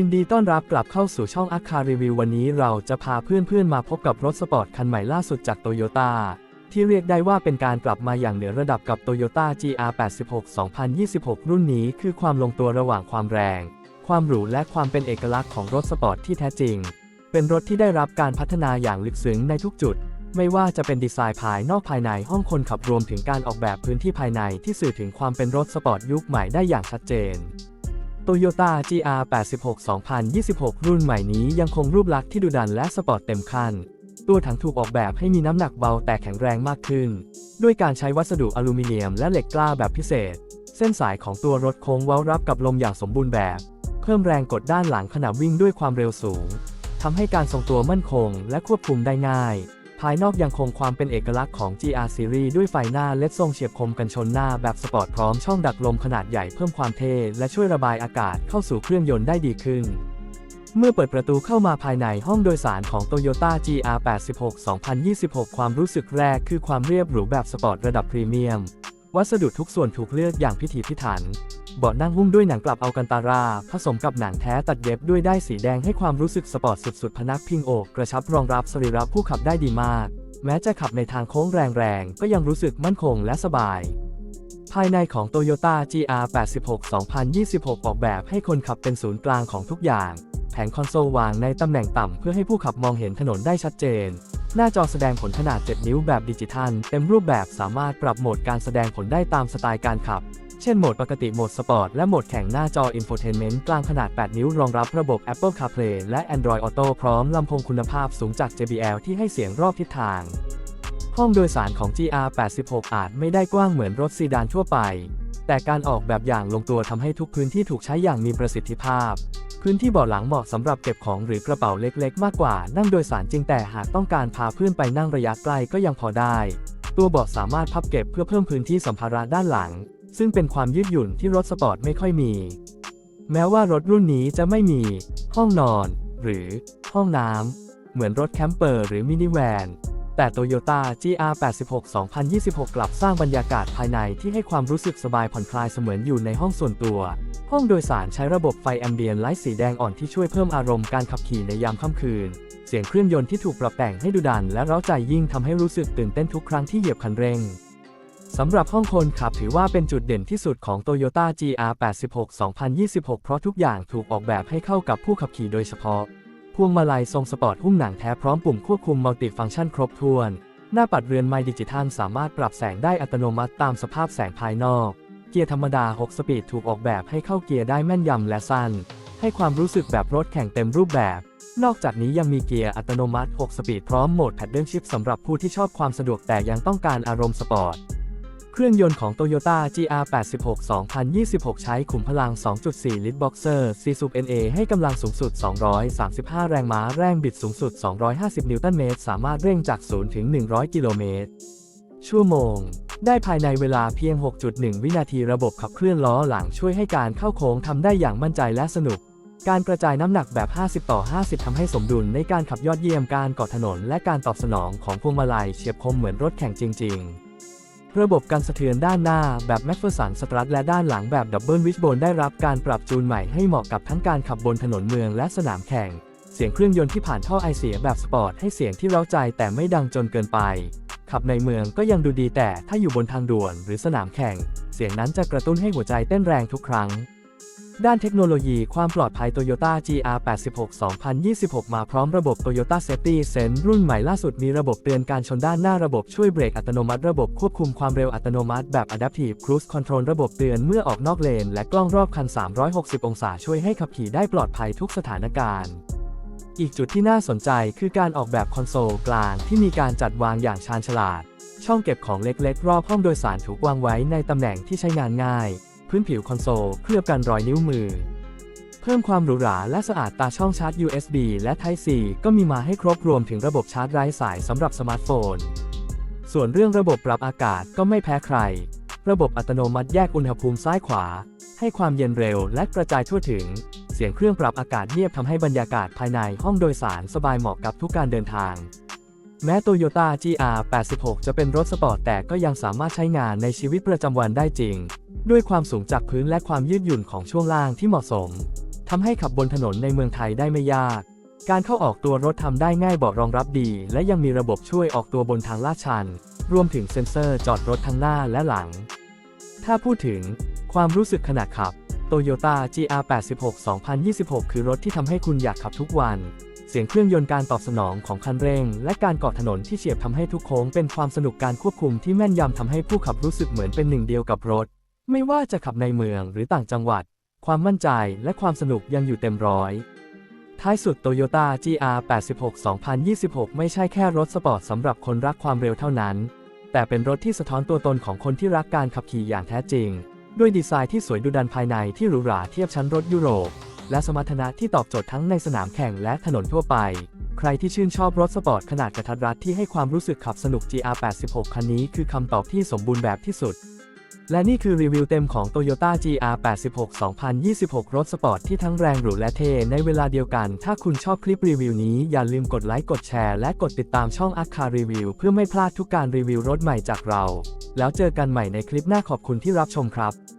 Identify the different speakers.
Speaker 1: ยินดีต้อนรับกลับเข้าสู่ช่องอัคคารีวิววันนี้เราจะพาเพื่อนๆมาพบกับรถสปอร์ตคันใหม่ล่าสุดจากโตโยต้าที่เรียกได้ว่าเป็นการกลับมาอย่างเหนือระดับกับ Toyota GR86 2026 รุ่นนี้คือความลงตัวระหว่างความแรง ความหรูและความเป็นเอกลักษณ์ของรถสปอร์ตที่แท้จริง เป็นรถที่ได้รับการพัฒนาอย่างลึกซึ้งในทุกจุด ไม่ว่าจะเป็นดีไซน์ภายนอกภายในห้องคนขับรวมถึงการออกแบบพื้นที่ภายในที่สื่อถึงความเป็นรถสปอร์ตยุคใหม่ได้อย่างชัดเจน Toyota GR86 2026 รุ่นใหม่นี้ยังคงรูปลักษณ์ที่ดุดันและสปอร์ตเต็มขั้นตัวถังถูกออกแบบให้มีน้ำหนักเบาแต่แข็งแรงมากขึ้น ด้วยการใช้วัสดุอลูมิเนียมและเหล็กกล้าแบบพิเศษ เส้นสายของตัวรถโค้งเว้ารับกับลมอย่างสมบูรณ์แบบ เพิ่มแรงกดด้านหลังขณะวิ่งด้วยความเร็วสูงทำให้การทรงตัวมั่นคงและควบคุมได้ง่าย ภายนอกยังคงความเป็นเอกลักษณ์ของ GR Series ด้วยไฟหน้าเล็ดทรงเฉียบคมกันชนหน้าแบบสปอร์ตพร้อมช่องดักลมขนาดใหญ่เพิ่มความเท่และช่วยระบายอากาศเข้าสู่เครื่องยนต์ได้ดีขึ้น เมื่อเปิดประตูเข้ามาภายในห้องโดยสารของ Toyota GR86 2026 ความรู้สึกแรกคือความเรียบหรูแบบสปอร์ตระดับพรีเมียม วัสดุทุกส่วนถูกเลือกอย่างพิถีพิถัน เบาะนั่งหุ้มด้วยหนังกลับเอัลกันตารา ผสมกับหนังแท้ตัดเย็บด้วยได้ายสีแดงให้ความรู้สึกสปอร์ตสุดๆ พนักพิงอกกระชับรองรับสรีระผู้ขับได้ดีมาก แม้จะขับในทางโค้งแรงๆ ก็ยังรู้สึกมั่นคงและสบาย ภายในของ Toyota GR86 2026 ออกแบบให้คนขับเป็นศูนย์กลางของทุกอย่างแผงคอนโซลวางในตำแหน่งต่ำเพื่อให้ผู้ขับมองเห็นถนนได้ชัดเจน หน้าจอแสดงผลขนาด 7 นิ้วแบบดิจิทัล เต็มรูปแบบสามารถปรับโหมดการแสดงผลได้ตามสไตล์การขับ เช่นโหมดปกติโหมดสปอร์ตและโหมดแข่งหน้าจอ Infotainment กลางขนาด 8 นิ้วรองรับระบบ Apple CarPlay และ Android Auto พร้อมลำโพงคุณภาพสูงจาก JBL ที่ให้เสียงรอบทิศทาง ห้องโดยสารของ GR86 อาจไม่ได้กว้างเหมือนรถซีดานทั่วไป แต่การออกแบบอย่างลงตัวทำให้ทุกพื้นที่ถูกใช้อย่างมีประสิทธิภาพ พื้นที่เบาะหลังเหมาะสำหรับเก็บของหรือกระเป๋าเล็กๆ มากกว่านั่งโดยสารจริงแต่หากต้องการพาเพื่อนไปนั่งระยะใกล้ก็ยังพอได้ ตัวเบาะสามารถพับเก็บเพื่อเพิ่มพื้นที่สัมภาระด้านหลัง ซึ่งเป็นความยืดหยุ่นที่รถสปอร์ตไม่ค่อยมี แม้ว่ารถรุ่นนี้จะไม่มี ห้องนอน หรือ ห้องน้ำ เหมือนรถแคมเปอร์หรือมินิแวน แต่ Toyota GR86 2026 กลับสร้างบรรยากาศภายในที่ให้ความรู้สึกสบายผ่อนคลายเสมือนอยู่ในห้องส่วนตัว ห้องโดยสารใช้ระบบไฟแอมเบียนไลท์สีแดงอ่อนที่ช่วยเพิ่มอารมณ์การขับขี่ในยามค่ำคืนเสียงเครื่องยนต์ที่ถูกปรับแต่งให้ดุดันและเร้าใจยิ่งทำให้รู้สึกตื่นเต้นทุกครั้งที่เหยียบคันเร่ง สำหรับห้องคนขับถือว่าเป็นจุดเด่นที่สุดของ Toyota GR86 2026 เพราะทุกอย่างถูกออกแบบให้เข้ากับผู้ขับขี่โดยเฉพาะ พวงมาลัยทรงสปอร์ตหุ้มหนังแท้พร้อมปุ่มควบคุมมัลติฟังก์ชันครบถ้วน หน้าปัดเรือนไมดิจิทัลสามารถปรับแสงได้อัตโนมัติตามสภาพแสงภายนอก เกียร์ธรรมดา 6 สปีดถูกออกแบบให้เข้าเกียร์ได้แม่นยำและสั้น ให้ความรู้สึกแบบรถแข่งเต็มรูปแบบ นอกจากนี้ยังมีเกียร์อัตโนมัติ 6 สปีดพร้อมโหมดแพดเดิลชิฟสำหรับผู้ที่ชอบความสะดวกแต่ยังต้องการอารมณ์สปอร์ต เครื่องยนต์ของ Toyota GR86 2026 ใช้ขุมพลัง 2.4 ลิตรบ็อกเซอร์ 4-NA ให้กำลังสูงสุด 235 แรงม้า แรงบิดสูงสุด 250 นิวตันเมตร สามารถเร่งจาก 0 ถึง 100 กิโลเมตร ชั่วโมง ได้ภายในเวลาเพียง 6.1 วินาทีระบบขับเคลื่อนล้อหลังช่วยให้การเข้าโค้งทำได้อย่างมั่นใจและสนุก การกระจายน้ำหนักแบบ 50 ต่อ 50 ทำให้สมดุลในการขับยอดเยี่ยมการเกาะถนน และการตอบสนองของพวงมาลัยเฉียบคมเหมือนรถแข่งจริง ๆ ระบบการสะเทือนด้านหน้าแบบแมกเฟอร์สันสตรัทและด้านหลังแบบดับเบิลวิชโบนได้รับการปรับจูนใหม่ให้เหมาะกับทั้งการขับบนถนนเมืองและสนามแข่ง เสียงเครื่องยนต์ที่ผ่านท่อไอเสียแบบสปอร์ตให้เสียงที่เร้าใจแต่ไม่ดังจนเกินไป ขับในเมืองก็ยังดูดีแต่ถ้าอยู่บนทางด่วนหรือสนามแข่ง เสียงนั้นจะกระตุ้นให้หัวใจเต้นแรงทุกครั้ง ด้านเทคโนโลยีความปลอดภัย Toyota GR86 2026 มาพร้อมระบบ Toyota Safety Sense รุ่นใหม่ล่าสุดมีระบบเตือนการชนด้านหน้าระบบช่วยเบรกอัตโนมัติระบบควบคุมความเร็วอัตโนมัติแบบ Adaptive Cruise Control ระบบเตือนเมื่อออกนอกเลน และกล้องรอบคัน 360 องศาช่วยให้ขับขี่ได้ปลอดภัยทุกสถานการณ์อีกจุดที่น่าสนใจคือการออกแบบคอนโซลกลางที่มีการจัดวางอย่างชาญฉลาด ช่องเก็บของเล็กๆ รอบห้องโดยสารถูกวางไว้ในตำแหน่งที่ใช้งานง่าย พื้นผิวคอนโซลเคลือบกันรอยนิ้วมือ เพิ่มความหรูหราและสะอาดตาช่องชาร์จ USB และ Type C ก็มีมาให้ครบรวมถึงระบบชาร์จไร้สายสำหรับสมาร์ทโฟน ส่วนเรื่องระบบปรับอากาศก็ไม่แพ้ใคร ระบบอัตโนมัติแยกอุณหภูมิซ้ายขวา ให้ความเย็นเร็วและกระจายทั่วถึง เสียงเครื่องปรับอากาศเงียบทำให้บรรยากาศภายในห้องโดยสารสบายเหมาะกับทุกการเดินทาง แม้ Toyota GR86 จะเป็นรถสปอร์ตแต่ก็ยังสามารถใช้งานในชีวิตประจำวันได้จริง ด้วยความสูงจากพื้นและความยืดหยุ่นของช่วงล่างที่เหมาะสมทำให้ขับบนถนนในเมืองไทยได้ไม่ยาก การเข้าออกตัวรถทำได้ง่ายเบาะรองรับดี และยังมีระบบช่วยออกตัวบนทางลาดชัน รวมถึงเซ็นเซอร์จอดรถทั้งหน้าและหลัง ถ้าพูดถึงความรู้สึกขณะขับ Toyota GR86 2026 คือรถที่ทำให้คุณอยากขับทุกวัน เสียงเครื่องยนต์การตอบสนองของคันเร่ง และการเกาะถนนที่เฉียบทำให้ทุกโค้งเป็นความสนุกการควบคุมที่แม่นยำทำให้ผู้ขับรู้สึกเหมือนเป็นหนึ่งเดียวกับรถ ไม่ว่าจะขับในเมืองหรือต่างจังหวัด ความมั่นใจและความสนุกยังอยู่เต็มร้อยท้ายสุด Toyota GR86 2026 ไม่ใช่แค่รถสปอร์ตสำหรับคนรักความเร็วเท่านั้น แต่เป็นรถที่สะท้อนตัวตนของคนที่รักการขับขี่อย่างแท้จริง ด้วยดีไซน์ที่สวยดุดันภายในที่หรูหราเทียบชั้นรถยุโรป และสมรรถนะที่ตอบโจทย์ทั้งในสนามแข่งและถนนทั่วไป ใครที่ชื่นชอบรถสปอร์ตขนาดกระทัดรัดที่ให้ความรู้สึกขับสนุก GR86 คันนี้คือคำตอบที่สมบูรณ์แบบที่สุด และนี่คือรีวิวเต็มของ Toyota GR86 2026 รถสปอร์ตที่ทั้งแรงหรูและเท่ในเวลาเดียวกัน ถ้าคุณชอบคลิปรีวิวนี้อย่าลืมกดไลค์กดแชร์และกดติดตามช่อง a k a Review เพื่อไม่พลาดทุกการรีวิวรถใหม่จากเรา แล้วเจอกันใหม่ในคลิปหน้าขอบคุณที่รับชมครับ